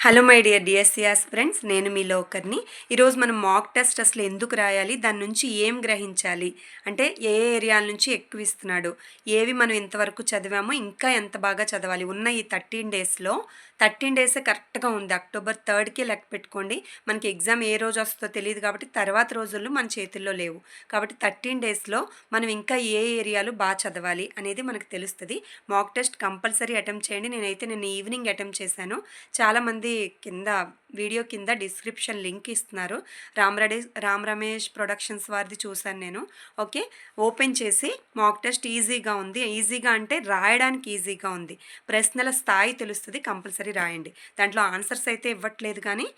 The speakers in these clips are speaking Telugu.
హలో మై డియర్ డిఎస్సిఆర్స్ ఫ్రెండ్స్ నేను మీ లోకర్ని. ఈరోజు మనం మాక్ టెస్ట్ అసలు ఎందుకు రాయాలి? దాని నుంచి ఏం గ్రహించాలి? అంటే ఏ ఏరియాల నుంచి ఎక్కువ ఇస్తున్నాడు? ఏవి మనం ఇంతవరకు చదివామో ఇంకా ఎంత బాగా చదవాలి? ఉన్న ఈ థర్టీన్ డేస్లో థర్టీన్ డేసే కరెక్ట్గా ఉంది. అక్టోబర్ థర్డ్కి లెక్క పెట్టుకోండి. మనకి ఎగ్జామ్ ఏ రోజు వస్తుందో తెలియదు కాబట్టి తర్వాత రోజుల్లో మన చేతుల్లో లేవు. కాబట్టి థర్టీన్ డేస్లో మనం ఇంకా ఏ ఏరియాలు బాగా చదవాలి అనేది మనకు తెలుస్తుంది. మాక్ టెస్ట్ కంపల్సరీ అటెంప్ట్ చేయండి. నేనైతే నేను ఈవినింగ్ అటెంప్ట్ చేశాను. చాలామంది కింద వీడియో కింద డిస్క్రిప్షన్ లింక్ ఇస్తున్నారు. రామ్ రామ్ రమేష్ ప్రొడక్షన్స్ వారిది చూశాను నేను. ఓకే? ఓపెన్ చేసి మాక్ టెస్ట్ ఈజీగా ఉంది. ఈజీగా అంటే రాయడానికి ఈజీగా ఉంది. ప్రశ్నల స్థాయి తెలుస్తుంది కంపల్సరీ రాయండి. దాంట్లో ఆన్సర్స్ అయితే ఇవ్వట్లేదు కానీ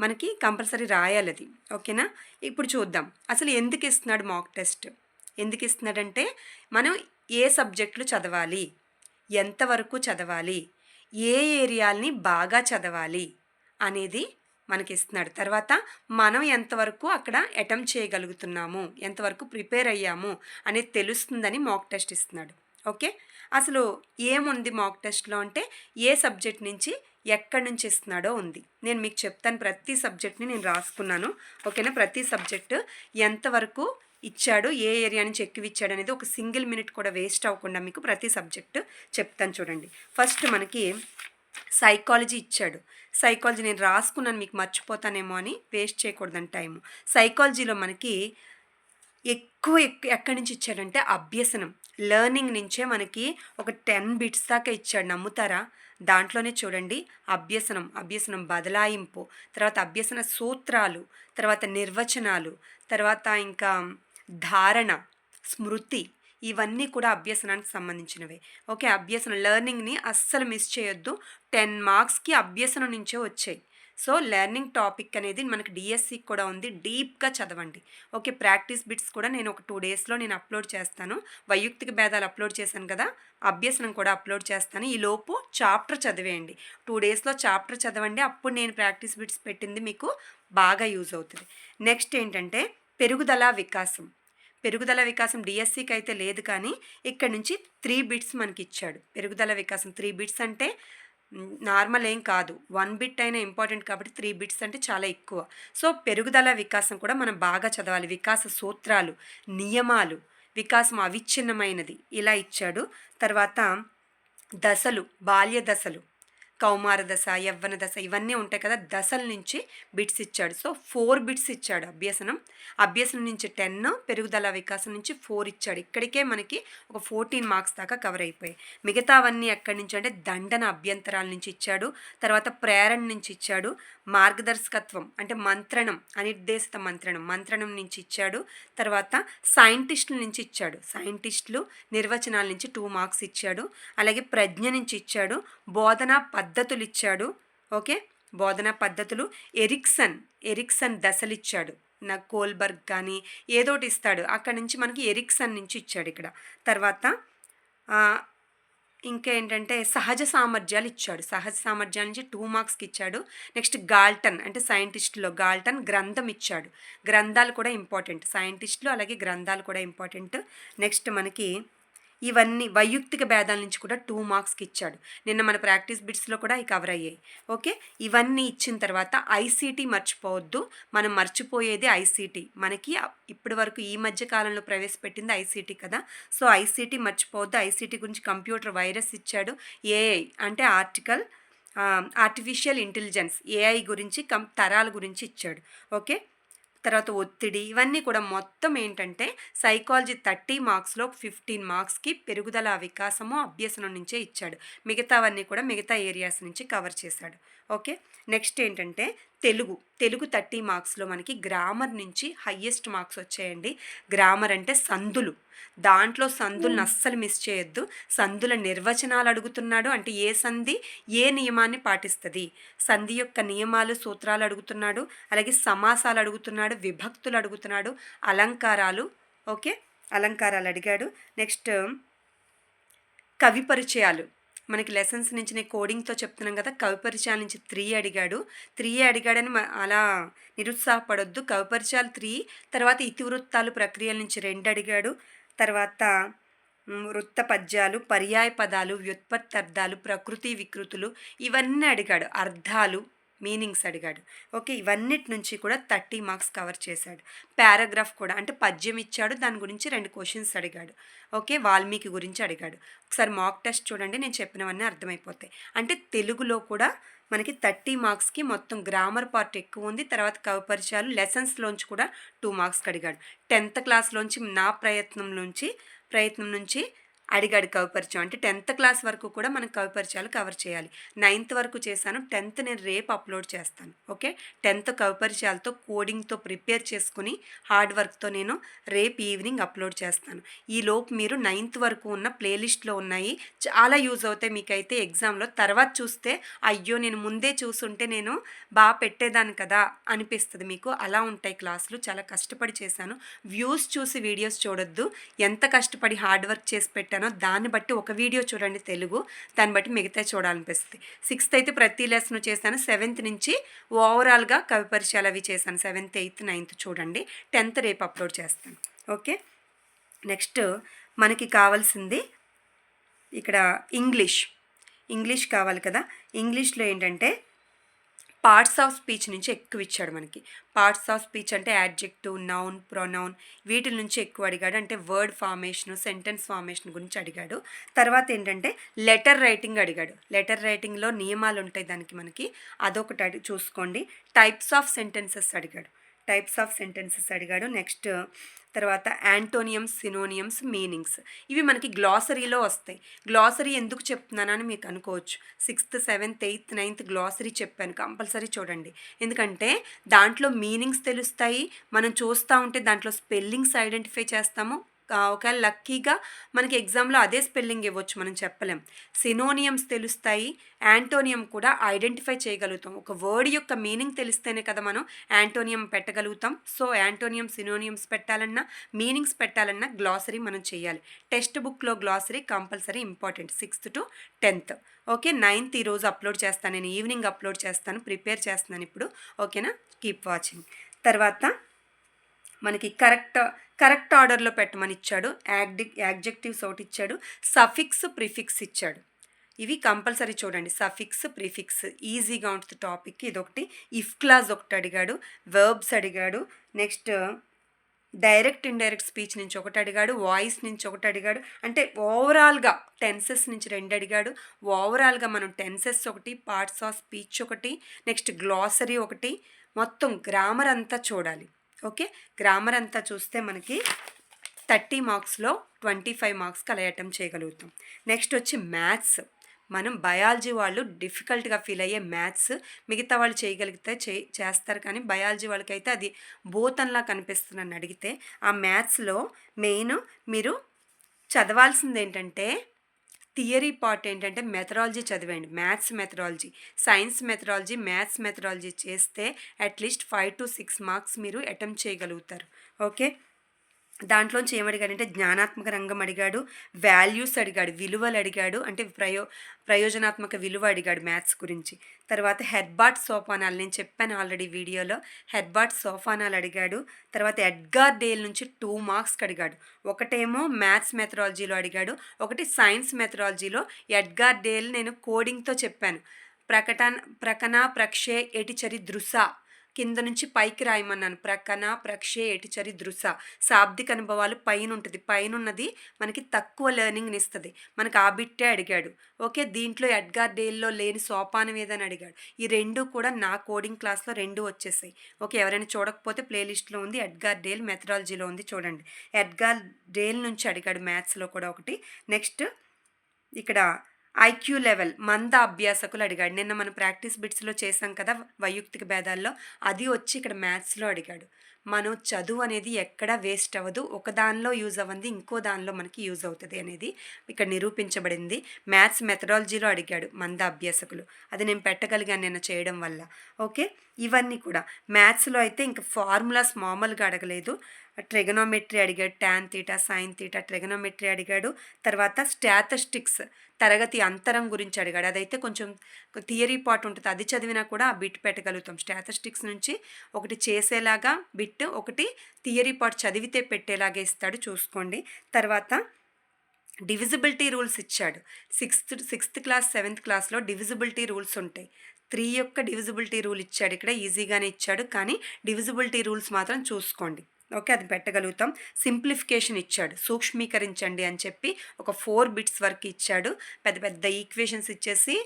మనకి కంపల్సరీ రాయాలి అది. ఓకేనా? ఇప్పుడు చూద్దాం. అసలు ఎందుకు ఇస్తున్నాడు మాక్ టెస్ట్ ఎందుకు ఇస్తున్నాడంటే మనం ఏ సబ్జెక్టులు చదవాలి? ఎంతవరకు చదవాలి? ఏ ఏరియాల్ని బాగా చదవాలి అనేది మనకి ఇస్తున్నాడు తర్వాత మనం ఎంతవరకు అక్కడ అటెంప్ట్ చేయగలుగుతున్నాము ఎంతవరకు ప్రిపేర్ అయ్యాము అనేది తెలుస్తుందని మాక్ టెస్ట్ ఇస్తున్నాడు. ఓకే? అసలు ఏముంది మాక్ టెస్ట్లో అంటే ఏ సబ్జెక్ట్ నుంచి ఎక్కడి నుంచి ఇస్తున్నాడో ఉంది. నేను మీకు చెప్తాను ప్రతి సబ్జెక్ట్ని నేను రాసుకున్నాను. ఓకేనా? ప్రతి సబ్జెక్టు ఎంతవరకు ఇచ్చాడు ఏ ఏరియా నుంచి ఎక్కువ అనేది ఒక సింగిల్ మినిట్ కూడా వేస్ట్ అవ్వకుండా మీకు ప్రతి సబ్జెక్టు చెప్తాను చూడండి. ఫస్ట్ మనకి సైకాలజీ ఇచ్చాడు. సైకాలజీ నేను రాసుకున్నాను మీకు మర్చిపోతానేమో అని వేస్ట్ చేయకూడదని టైము. సైకాలజీలో మనకి ఎక్కువ ఎక్కువ ఎక్కడి నుంచి ఇచ్చాడంటే అభ్యసనం. లెర్నింగ్ నుంచే మనకి ఒక టెన్ బిట్స్ దాకా ఇచ్చాడు. నమ్ముతారా? దాంట్లోనే చూడండి అభ్యసనం అభ్యసనం బదలాయింపు తర్వాత అభ్యసన సూత్రాలు తర్వాత నిర్వచనాలు తర్వాత ఇంకా ధారణ స్మృతి ఇవన్నీ కూడా అభ్యసనానికి సంబంధించినవే. ఓకే అభ్యసనం లెర్నింగ్ని అస్సలు మిస్ చేయొద్దు. టెన్ మార్క్స్కి అభ్యసనం నుంచే వచ్చాయి. సో లెర్నింగ్ టాపిక్ అనేది మనకి డిఎస్సి కూడా ఉంది. డీప్గా చదవండి. ఓకే ప్రాక్టీస్ బిట్స్ కూడా నేను ఒక టూ డేస్లో నేను అప్లోడ్ చేస్తాను. వైయక్తిక భేదాలు అప్లోడ్ చేశాను కదా అభ్యసనం కూడా అప్లోడ్ చేస్తాను. ఈ లోపు చాప్టర్ చదివేయండి. టూ డేస్లో చాప్టర్ చదవండి. అప్పుడు నేను ప్రాక్టీస్ బిట్స్ పెట్టింది మీకు బాగా యూజ్ అవుతుంది. నెక్స్ట్ ఏంటంటే పెరుగుదల వికాసం. పెరుగుదల వికాసం డిఎస్సికి అయితే లేదు కానీ ఇక్కడ నుంచి త్రీ బిట్స్ మనకి ఇచ్చాడు పెరుగుదల వికాసం త్రీ బిట్స్ అంటే నార్మల్ ఏం కాదు. వన్ బిట్ అయినా ఇంపార్టెంట్ కాబట్టి త్రీ బిట్స్ అంటే చాలా ఎక్కువ. సో పెరుగుదల వికాసం కూడా మనం బాగా చదవాలి. వికాస సూత్రాలు నియమాలు వికాసం అవిచ్ఛిన్నమైనది ఇలా ఇచ్చాడు. తర్వాత దశలు బాల్య దశలు కౌమార దశ యవ్వన దశ ఇవన్నీ ఉంటాయి కదా దశల నుంచి బిట్స్ ఇచ్చాడు. సో ఫోర్ బిట్స్ ఇచ్చాడు అభ్యసనం. అభ్యసనం నుంచి టెన్ పెరుగుదల వికాసం నుంచి ఫోర్ ఇచ్చాడు. ఇక్కడికే మనకి ఒక ఫోర్టీన్ మార్క్స్ దాకా కవర్ అయిపోయాయి. మిగతావన్నీ ఎక్కడి నుంచి అంటే దండన అభ్యంతరాల నుంచి ఇచ్చాడు. తర్వాత ప్రేరణ నుంచి ఇచ్చాడు. మార్గదర్శకత్వం అంటే మంత్రణం అనిర్దేశిత మంత్రణం. మంత్రణం నుంచి ఇచ్చాడు తర్వాత సైంటిస్టుల నుంచి ఇచ్చాడు. సైంటిస్టులు నిర్వచనాల నుంచి టూ మార్క్స్ ఇచ్చాడు అలాగే ప్రజ్ఞ నుంచి ఇచ్చాడు బోధనా పద్ధతులు ఇచ్చాడు ఓకే? బోధనా పద్ధతులు ఎరిక్సన్ ఎరిక్సన్ దశలు ఇచ్చాడు నాకు కోల్బర్గ్ కానీ ఏదోటి ఇస్తాడు. అక్కడ నుంచి మనకి ఎరిక్సన్ నుంచి ఇచ్చాడు ఇక్కడ. తర్వాత ఇంకా ఏంటంటే సహజ సామర్థ్యాలు ఇచ్చాడు. సహజ సామర్థ్యాల నుంచి టూ మార్క్స్కి ఇచ్చాడు. నెక్స్ట్ గాల్టన్ అంటే సైంటిస్టులో గాల్టన్ గ్రంథం ఇచ్చాడు. గ్రంథాలు కూడా ఇంపార్టెంట్ సైంటిస్టులు అలాగే గ్రంథాలు కూడా ఇంపార్టెంట్ నెక్స్ట్ మనకి ఇవన్నీ వైయక్తిక భేదాల నుంచి కూడా టూ మార్క్స్కి ఇచ్చాడు. నిన్న మన ప్రాక్టీస్ బిట్స్లో కూడా అవి కవర్ అయ్యాయి. ఓకే? ఇవన్నీ ఇచ్చిన తర్వాత ఐసీటీ మర్చిపోవద్దు. మనం మర్చిపోయేది ఐసీటీ మనకి ఇప్పటి వరకు ఈ మధ్య కాలంలో ప్రవేశపెట్టింది ఐసీటీ కదా. సో ఐసీటీ మర్చిపోవద్దు. ఐసీటీ గురించి కంప్యూటర్ వైరస్ ఇచ్చాడు. ఏఐ అంటే ఆర్టికల్ ఆర్టిఫిషియల్ ఇంటెలిజెన్స్ ఏఐ గురించి కం తరాల గురించి ఇచ్చాడు. ఓకే? తర్వాత ఒత్తిడి ఇవన్నీ కూడా మొత్తం ఏంటంటే సైకాలజీ థర్టీ మార్క్స్లో ఫిఫ్టీన్ మార్క్స్కి పెరుగుదల వికాసము అభ్యసనం నుంచే ఇచ్చాడు. మిగతావన్నీ కూడా మిగతా ఏరియాస్ నుంచి కవర్ చేశాడు. ఓకే? నెక్స్ట్ ఏంటంటే తెలుగు. తెలుగు థర్టీ మార్క్స్లో మనకి గ్రామర్ నుంచి హయ్యెస్ట్ మార్క్స్ వచ్చాయండి. గ్రామర్ అంటే సందులు. దాంట్లో సందులను అస్సలు మిస్ చేయొద్దు. సందుల నిర్వచనాలు అడుగుతున్నాడు. అంటే ఏ సంధి ఏ నియమాన్ని పాటిస్తుంది? సంధి యొక్క నియమాలు సూత్రాలు అడుగుతున్నాడు. అలాగే సమాసాలు అడుగుతున్నాడు. విభక్తులు అడుగుతున్నాడు. అలంకారాలు. ఓకే? అలంకారాలు అడిగాడు. నెక్స్ట్ కవి పరిచయాలు. మనకి లెసన్స్ నుంచి నేను కోడింగ్తో చెప్తున్నాం కదా కవిపరిచయాల నుంచి త్రీ అడిగాడు. త్రీ అడిగాడని అలా నిరుత్సాహపడొద్దు. కవిపరిచయాలు త్రీ తర్వాత ఇతివృత్తాలు ప్రక్రియల నుంచి రెండు అడిగాడు. తర్వాత వృత్త పద్యాలు పర్యాయ పదాలు వ్యుత్పత్తి అర్థాలు ప్రకృతి వికృతులు ఇవన్నీ అడిగాడు. అర్థాలు మీనింగ్స్ అడిగాడు. ఓకే ఇవన్నిటి నుంచి కూడా థర్టీ మార్క్స్ కవర్ చేశాడు. పారాగ్రాఫ్ కూడా అంటే పద్యం ఇచ్చాడు దాని గురించి రెండు క్వశ్చన్స్ అడిగాడు. ఓకే వాల్మీకి గురించి అడిగాడు. ఒకసారి మాక్ టెస్ట్ చూడండి నేను చెప్పినవన్నీ అర్థమైపోతాయి. అంటే తెలుగులో కూడా మనకి థర్టీ మార్క్స్కి మొత్తం గ్రామర్ పార్ట్ ఎక్కువ ఉంది తర్వాత కవపరిచయాలు లెసన్స్లోంచి కూడా టూ మార్క్స్ అడిగాడు. టెన్త్ క్లాస్లోంచి నా ప్రయత్నం నుంచి ప్రయత్నం నుంచి అడిగాడు కవిపరిచయం. అంటే టెన్త్ క్లాస్ వరకు కూడా మనం కవిపరిచయాలు కవర్ చేయాలి. నైన్త్ వరకు చేశాను టెన్త్ నేను రేపు అప్లోడ్ చేస్తాను. ఓకే? టెన్త్ కవిపరిచయాలతో కోడింగ్తో ప్రిపేర్ చేసుకుని హార్డ్ వర్క్తో నేను రేపు ఈవినింగ్ అప్లోడ్ చేస్తాను. ఈ లోపు మీరు నైన్త్ వరకు ఉన్న ప్లేలిస్ట్లో ఉన్నాయి. చాలా యూజ్ అవుతాయి మీకైతే ఎగ్జామ్లో. తర్వాత చూస్తే అయ్యో నేను ముందే చూసుంటే నేను బాగా పెట్టేదాన్ని కదా అనిపిస్తుంది మీకు. అలా ఉంటాయి క్లాసులు. చాలా కష్టపడి చేశాను. వ్యూస్ చూసి వీడియోస్ చూడొద్దు. ఎంత కష్టపడి హార్డ్ వర్క్ చేసి పెట్టాను దాన్ని బట్టి ఒక వీడియో చూడండి తెలుగు. దాన్ని బట్టి మిగతా చూడాలనిపిస్తుంది. సిక్స్త్ అయితే ప్రతి లెసన్ చేశాను. సెవెంత్ నుంచి ఓవరాల్గా కవి పరిచయాలు అవి చేశాను. సెవెంత్ ఎయిత్ నైన్త్ చూడండి. టెన్త్ రేపు అప్లోడ్ చేస్తాను. ఓకే నెక్స్ట్ మనకి కావాల్సింది ఇక్కడ ఇంగ్లీష్ ఇంగ్లీష్ కావాలి కదా. ఇంగ్లీష్లో ఏంటంటే పార్ట్స్ ఆఫ్ స్పీచ్ నుంచి ఎక్కువ ఇచ్చాడు మనకి. పార్ట్స్ ఆఫ్ స్పీచ్ అంటే యాడ్జెక్టివ్ నౌన్ ప్రొనౌన్ వీటి నుంచి ఎక్కువ అడిగాడు. అంటే వర్డ్ ఫార్మేషన్ సెంటెన్స్ ఫార్మేషన్ గురించి అడిగాడు. తర్వాత ఏంటంటే లెటర్ రైటింగ్ అడిగాడు. లెటర్ రైటింగ్లో నియమాలు ఉంటాయి దానికి మనకి. అదొకటి అడి చూసుకోండి. టైప్స్ ఆఫ్ సెంటెన్సెస్ అడిగాడు. టైప్స్ ఆఫ్ సెంటెన్సెస్ అడిగాడు. నెక్స్ట్ తర్వాత యాంటోనియమ్స్ సినోనియమ్స్ మీనింగ్స్ ఇవి మనకి గ్లాసరీలో వస్తాయి. గ్లాసరీ ఎందుకు చెప్తున్నానని మీకు అనుకోవచ్చు. Sixth seventh eighth ninth glossary చెప్పాను. కంపల్సరీ చూడండి. ఎందుకంటే దాంట్లో మీనింగ్స్ తెలుస్తాయి. మనం చూస్తూ ఉంటే దాంట్లో స్పెల్లింగ్స్ ఐడెంటిఫై చేస్తాము. ఒకవేళ లక్కీగా మనకి ఎగ్జామ్లో అదే స్పెల్లింగ్ ఇవ్వచ్చు మనం చెప్పలేం. సినోనియమ్స్ తెలుస్తాయి యాంటోనియం కూడా ఐడెంటిఫై చేయగలుగుతాం. ఒక వర్డ్ యొక్క మీనింగ్ తెలిస్తేనే కదా మనం యాంటోనియం పెట్టగలుగుతాం. సో యాంటోనియం సినోనియమ్స్ పెట్టాలన్నా మీనింగ్స్ పెట్టాలన్నా గ్లాసరీ మనం చేయాలి. టెక్స్ట్ బుక్లో glossary compulsory important sixth to tenth. Okay ninth ఈరోజు అప్లోడ్ చేస్తాను నేను ఈవినింగ్ అప్లోడ్ చేస్తాను ప్రిపేర్ చేస్తున్నాను ఇప్పుడు. ఓకేనా? Keep watching. తర్వాత మనకి కరెక్ట్ కరెక్ట్ ఆర్డర్లో పెట్టమని ఇచ్చాడు యాక్డి యాడ్జెక్టివ్స్ ఒకటి ఇచ్చాడు. సఫిక్స్ ప్రిఫిక్స్ ఇచ్చాడు. ఇవి కంపల్సరీ చూడండి. సఫిక్స్ ప్రిఫిక్స్ ఈజీగా ఉంటుంది టాపిక్. ఇదొకటి. ఇఫ్ క్లాజ్ ఒకటి అడిగాడు. వర్బ్స్ అడిగాడు. నెక్స్ట్ డైరెక్ట్ ఇండైరెక్ట్ స్పీచ్ నుంచి ఒకటి అడిగాడు. వాయిస్ నుంచి ఒకటి అడిగాడు. అంటే ఓవరాల్గా టెన్సెస్ నుంచి రెండు అడిగాడు. ఓవరాల్గా మనం టెన్సెస్ ఒకటి పార్ట్స్ ఆఫ్ స్పీచ్ ఒకటి నెక్స్ట్ గ్లాసరీ ఒకటి మొత్తం గ్రామర్ అంతా చూడాలి. ఓకే? గ్రామర్ అంతా చూస్తే మనకి థర్టీ మార్క్స్లో ట్వంటీ ఫైవ్ మార్క్స్కి అలా అటెంప్ట్ చేయగలుగుతాం. నెక్స్ట్ వచ్చి మ్యాథ్స్. మనం బయాలజీ వాళ్ళు డిఫికల్ట్గా ఫీల్ అయ్యే మ్యాథ్స్ మిగతా వాళ్ళు చేయగలిగితే చే చేస్తారు కానీ బయాలజీ వాళ్ళకైతే అది బోతన్లా కనిపిస్తుందని అడిగితే ఆ మ్యాథ్స్లో మెయిన్ మీరు చదవాల్సింది ఏంటంటే థియరీ పార్ట్ ఏంటంటే methodology చదివండి maths methodology. Science methodology maths methodology చేస్తే at least five to six marks మీరు అటెంప్ట్ చేయగలుగుతారు. ఓకే? దాంట్లోంచి ఏమడిగాడంటే జ్ఞానాత్మక రంగం అడిగాడు వాల్యూస్ అడిగాడు విలువలు అడిగాడు అంటే ప్రయో ప్రయోజనాత్మక విలువ అడిగాడు మ్యాథ్స్ గురించి. తర్వాత హెడ్బాట్ సోపానాలు నేను చెప్పాను ఆల్రెడీ వీడియోలో హెడ్బాట్ సోపానాలు అడిగాడు తర్వాత ఎడ్గార్ డేల్ నుంచి టూ మార్క్స్కి అడిగాడు. ఒకటేమో మ్యాథ్స్ మెథడాలజీలో అడిగాడు ఒకటి సైన్స్ మెథడాలజీలో ఎడ్గార్ డేల్ నేను కోడింగ్తో చెప్పాను. ప్రకటన ప్రకన ప్రక్షే ఎటిచరి దృశ కింద నుంచి పైకి రాయమన్నాను. ప్రకన ప్రక్షే ఎటిచరి దృశ శాబ్దిక అనుభవాలు పైన ఉంటుంది పైన ఉన్నది మనకి తక్కువ లెర్నింగ్ని ఇస్తుంది మనకి ఆ బిట్టే అడిగాడు. ఓకే దీంట్లో ఎడ్గార్ డేల్లో లేని సోపానం ఏదని అడిగాడు. ఈ రెండు కూడా నా కోడింగ్ క్లాస్లో రెండు వచ్చేసాయి. ఓకే ఎవరైనా చూడకపోతే ప్లేలిస్ట్లో ఉంది. ఎడ్గార్ డేల్ మెథడాలజీలో ఉంది చూడండి. ఎడ్గార్ డేల్ నుంచి అడిగాడు మ్యాథ్స్లో కూడా ఒకటి. నెక్స్ట్ ఇక్కడ ఐక్యూ లెవెల్ మంద అభ్యాసకులు అడిగాడు. నిన్న మనం ప్రాక్టీస్ బిట్స్లో చేసాం కదా వైయుక్తిక భేదాల్లో అది వచ్చి ఇక్కడ మ్యాథ్స్లో అడిగాడు. మనం చదువు అనేది ఎక్కడ వేస్ట్ అవ్వదు ఒక దానిలో యూజ్ అవ్వంది ఇంకో దానిలో మనకి యూజ్ అవుతుంది అనేది ఇక్కడ నిరూపించబడింది. మ్యాథ్స్ మెథడాలజీలో అడిగాడు మంద అభ్యాసకులు. అది నేను పెట్టగలిగాను నిన్న చేయడం వల్ల. ఓకే? ఇవన్నీ కూడా. మ్యాథ్స్లో అయితే ఇంకా ఫార్ములాస్ మామూలుగా అడగలేదు. ట్రెగనోమెట్రీ అడిగాడు tan theta sine theta trigonometry అడిగాడు. తర్వాత స్టాటస్టిక్స్ తరగతి అంతరం గురించి అడిగాడు. అదైతే కొంచెం థియరీ పార్ట్ ఉంటుంది. అది చదివినా కూడా ఆ బిట్ పెట్టగలుగుతాం. స్టాటస్టిక్స్ నుంచి ఒకటి చేసేలాగా బిట్ ఒకటి థియరీ పార్ట్ చదివితే పెట్టేలాగా ఇస్తాడు. చూసుకోండి. తర్వాత డివిజిబిలిటీ రూల్స్ ఇచ్చాడు. సిక్స్త్ సిక్స్త్ క్లాస్ సెవెంత్ క్లాస్లో డివిజిబిలిటీ రూల్స్ ఉంటాయి. త్రీ యొక్క డివిజిబిలిటీ రూల్ ఇచ్చాడు. ఇక్కడ ఈజీగానే ఇచ్చాడు. కానీ డివిజిబిలిటీ రూల్స్ మాత్రం చూసుకోండి. ఓకే అది పెట్టగలుగుతాం. సింప్లిఫికేషన్ ఇచ్చాడు. సూక్ష్మీకరించండి అని చెప్పి ఒక ఫోర్ బిట్స్ వరకు ఇచ్చాడు. పెద్ద పెద్ద ఈక్వేషన్స్ ఇచ్చేసి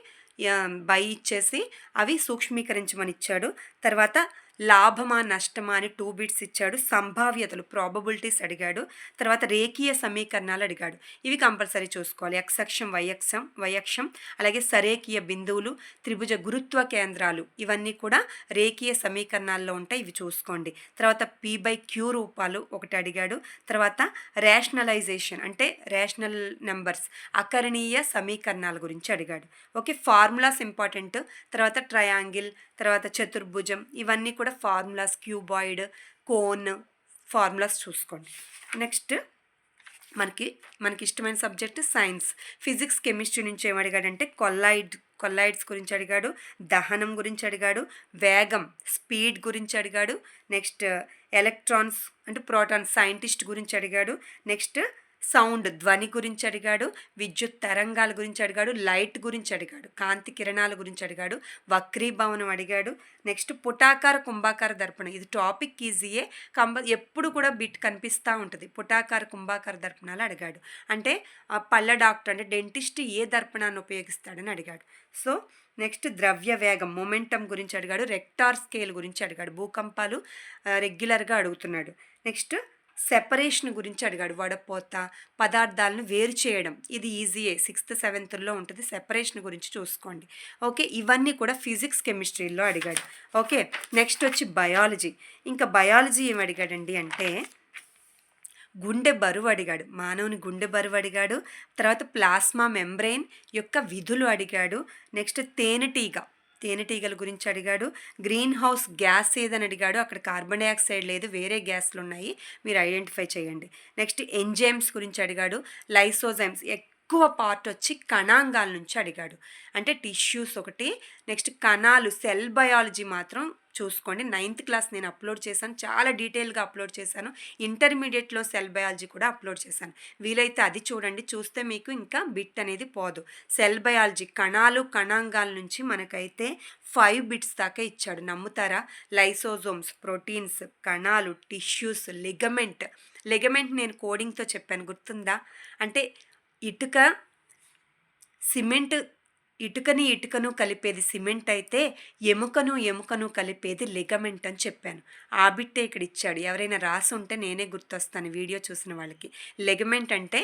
బై ఇచ్చేసి అవి సూక్ష్మీకరించమని ఇచ్చాడు. తర్వాత లాభమా నష్టమా అని టూ బిట్స్ ఇచ్చాడు. సంభావ్యతలు ప్రాబబిలిటీస్ అడిగాడు. తర్వాత రేఖీయ సమీకరణాలు అడిగాడు. ఇవి కంపల్సరీ చూసుకోవాలి. ఎక్సక్షం వైయక్షం వైయక్షం అలాగే సరేకీయ బిందువులు త్రిభుజ గురుత్వ కేంద్రాలు ఇవన్నీ కూడా రేఖీయ సమీకరణాల్లో ఉంటాయి. ఇవి చూసుకోండి. తర్వాత పీ బై క్యూ రూపాలు ఒకటి అడిగాడు. తర్వాత రేషనలైజేషన్ అంటే రేషనల్ నెంబర్స్ అకరణీయ సమీకరణాల గురించి అడిగాడు. ఓకే ఫార్ములాస్ ఇంపార్టెంట్ తర్వాత ట్రయాంగిల్ తర్వాత చతుర్భుజం ఇవన్నీ కూడా ఫార్ములాస్ క్యూబాయిడ్ కోన్ ఫార్ములాస్ చూసుకోండి. నెక్స్ట్ మనకి మనకి ఇష్టమైన సబ్జెక్ట్ సైన్స్ ఫిజిక్స్ కెమిస్ట్రీ నుంచి ఏం అడిగాడంటే కొల్లాయిడ్ కొల్లాయిడ్స్ గురించి అడిగాడు దహనం గురించి అడిగాడు వేగం స్పీడ్ గురించి అడిగాడు నెక్స్ట్ ఎలక్ట్రాన్స్ అంటే ప్రోటాన్ సైంటిస్ట్ గురించి అడిగాడు నెక్స్ట్ సౌండ్ ధ్వని గురించి అడిగాడు విద్యుత్ తరంగాల గురించి అడిగాడు లైట్ గురించి అడిగాడు కాంతి కిరణాల గురించి అడిగాడు వక్రీభవనం అడిగాడు. నెక్స్ట్ పుటాకార కుంభాకార దర్పణం. ఇది టాపిక్ ఈజీయే కంబ ఎప్పుడు కూడా బిట్ కనిపిస్తూ ఉంటుంది. పుటాకార కుంభాకార దర్పణాలు అడిగాడు. అంటే పళ్ళ డాక్టర్ అంటే డెంటిస్ట్ ఏ దర్పణాన్ని ఉపయోగిస్తాడని అడిగాడు. సో నెక్స్ట్ ద్రవ్య వేగం మొమెంటం గురించి అడిగాడు రెక్టార్ స్కేల్ గురించి అడిగాడు. భూకంపాలు రెగ్యులర్గా అడుగుతున్నాడు. నెక్స్ట్ సెపరేషన్ గురించి అడిగాడు వడపోత. పదార్థాలను వేరు చేయడం. ఇది ఈజీయే సిక్స్త్ సెవెంత్లో ఉంటుంది. సెపరేషన్ గురించి చూసుకోండి. ఓకే? ఇవన్నీ కూడా ఫిజిక్స్ కెమిస్ట్రీలో అడిగాడు. ఓకే? నెక్స్ట్ వచ్చి బయాలజీ ఇంకా బయాలజీ ఏమి అడిగాడండి అంటే గుండె బరువు అడిగాడు. మానవుని గుండె బరువు అడిగాడు. తర్వాత ప్లాస్మా మెంబ్రెయిన్ యొక్క విధులు అడిగాడు. నెక్స్ట్ తేనెటీగ. తేనెటీగల గురించి అడిగాడు. గ్రీన్ హౌస్ గ్యాస్ ఏదని అడిగాడు. అక్కడ కార్బన్ డైఆక్సైడ్ లేదు. వేరే గ్యాస్లు ఉన్నాయి. మీరు ఐడెంటిఫై చేయండి. నెక్స్ట్ ఎంజైమ్స్ గురించి అడిగాడు. లైసోజైమ్స్ ఎక్కువ పార్ట్ వచ్చి కణాంగాల నుంచి అడిగాడు. అంటే టిష్యూస్ ఒకటి. నెక్స్ట్ కణాలు సెల్ బయాలజీ మాత్రం చూసుకోండి. నైన్త్ క్లాస్ నేను అప్లోడ్ చేశాను. చాలా డీటెయిల్గా అప్లోడ్ చేశాను. ఇంటర్మీడియట్లో సెల్ బయాలజీ కూడా అప్లోడ్ చేశాను. వీలైతే అది చూడండి. చూస్తే మీకు ఇంకా బిట్ అనేది పోదు. సెల్ బయాలజీ కణాలు కణాంగాల నుంచి మనకైతే ఫైవ్ బిట్స్ దాకా ఇచ్చాడు. నమ్ముతారా? లైసోజోమ్స్ ప్రోటీన్స్ కణాలు టిష్యూస్ లిగమెంట్. లిగమెంట్ నేను కోడింగ్తో చెప్పాను. గుర్తుందా? అంటే ఇటుక సిమెంట్ ఇటుకని ఇటుకను కలిపేది సిమెంట్ అయితే ఎముకను ఎముకను కలిపేది లిగమెంట్ అని చెప్పాను. ఆ బిట్టే ఇక్కడ ఇచ్చాడు. ఎవరైనా రాసి ఉంటే నేనే గుర్తొస్తాను వీడియో చూసిన వాళ్ళకి. లెగమెంట్ అంటే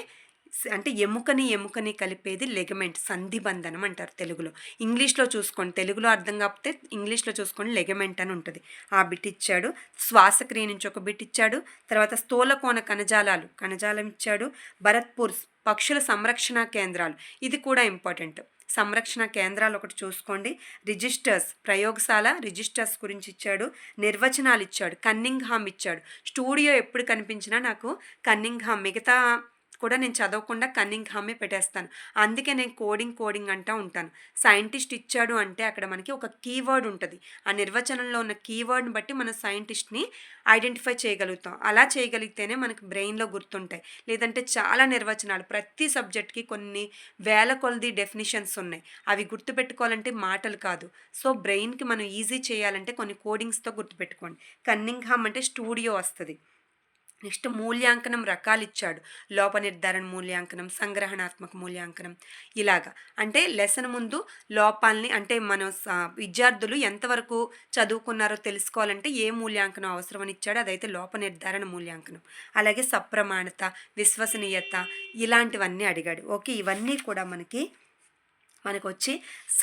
అంటే ఎముకని ఎముకని కలిపేది లెగమెంట్ సంధిబంధనం అంటారు తెలుగులో. ఇంగ్లీష్లో చూసుకోండి. తెలుగులో అర్థం కాకపోతే ఇంగ్లీష్లో చూసుకోండి లెగమెంట్ అని ఉంటుంది. ఆ బిట్ ఇచ్చాడు. శ్వాసక్రియ నుంచి ఒక బిట్ ఇచ్చాడు. తర్వాత స్థూలకోణ కణజాలాలు కణజాలం ఇచ్చాడు. భరత్పూర్ పక్షుల సంరక్షణ కేంద్రాలు. ఇది కూడా ఇంపార్టెంట్. సంరక్షణ కేంద్రాలు ఒకటి చూసుకోండి. రిజిస్టర్స్ ప్రయోగశాల రిజిస్టర్స్ గురించి ఇచ్చాడు. నిర్వచనాలు ఇచ్చాడు. కన్నింగ్ హామ్ ఇచ్చాడు. స్టూడియో ఎప్పుడు కనిపించినా నాకు కన్నింగ్ హామ్ మిగతా కూడా నేను చదవకుండా కన్నింగ్ హామే పెట్టేస్తాను. అందుకే నేను కోడింగ్ కోడింగ్ అంటూ ఉంటాను. సైంటిస్ట్ ఇచ్చాడు అంటే అక్కడ మనకి ఒక కీవర్డ్ ఉంటుంది. ఆ నిర్వచనంలో ఉన్న కీవర్డ్ని బట్టి మన సైంటిస్ట్ని ఐడెంటిఫై చేయగలుగుతాం. అలా చేయగలిగితేనే మనకి బ్రెయిన్లో గుర్తుంటాయి. లేదంటే చాలా నిర్వచనాలు ప్రతి సబ్జెక్ట్కి కొన్ని వేల కొలది డెఫినిషన్స్ ఉన్నాయి. అవి గుర్తుపెట్టుకోవాలంటే మాటలు కాదు. సో బ్రెయిన్కి మనం ఈజీ చేయాలంటే కొన్ని కోడింగ్స్తో గుర్తుపెట్టుకోండి. కన్నింగ్ హామ్ అంటే స్టూడియో వస్తుంది. నెక్స్ట్ మూల్యాంకనం రకాలు ఇచ్చాడు లోప నిర్ధారణ మూల్యాంకనం సంగ్రహణాత్మక మూల్యాంకనం ఇలాగా. అంటే లెసన్ ముందు లోపాలని అంటే మన విద్యార్థులు ఎంతవరకు చదువుకున్నారో తెలుసుకోవాలంటే ఏ మూల్యాంకనం అవసరమని ఇచ్చాడు అదైతే లోప నిర్ధారణ మూల్యాంకనం. అలాగే సప్రమాణత విశ్వసనీయత ఇలాంటివన్నీ అడిగాడు. ఓకే ఇవన్నీ కూడా మనకి మనకు వచ్చి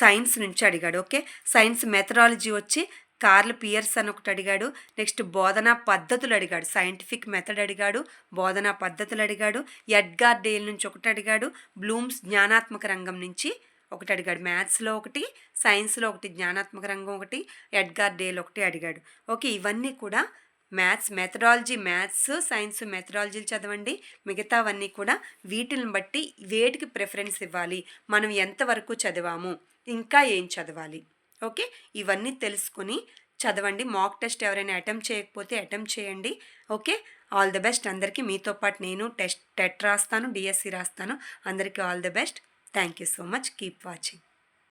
సైన్స్ నుంచి అడిగాడు. ఓకే సైన్స్ మెథడాలజీ వచ్చి కార్ల్ అని ఒకటి అడిగాడు. నెక్స్ట్ బోధనా పద్ధతులు అడిగాడు. సైంటిఫిక్ మెథడ్ అడిగాడు. బోధనా పద్ధతులు అడిగాడు. ఎడ్గార్ డేల్ నుంచి ఒకటి అడిగాడు. బ్లూమ్స్ జ్ఞానాత్మక రంగం నుంచి ఒకటి అడిగాడు. మ్యాథ్స్లో ఒకటి సైన్స్లో ఒకటి జ్ఞానాత్మక రంగం ఒకటి ఎడ్గార్ డేల్ ఒకటి అడిగాడు. ఓకే ఇవన్నీ కూడా మ్యాథ్స్ మెథడాలజీ మ్యాథ్స్ సైన్స్ మెథడాలజీలు చదవండి. మిగతావన్నీ కూడా వీటిని బట్టి వేటికి ప్రిఫరెన్స్ ఇవ్వాలి. మనం ఎంతవరకు చదివాము ఇంకా ఏం చదవాలి? ఓకే? ఇవన్నీ తెలుసుకొని చదవండి. మాక్ టెస్ట్ ఎవరైనా అటెంప్ట్ చేయకపోతే అటెంప్ట్ చేయండి. ఓకే? All the best. అందరికీ మీతో పాటు నేను టెస్ట్ టెట్ రాస్తాను డిఎస్సి రాస్తాను. అందరికీ all the best. Thank you so much. Keep watching.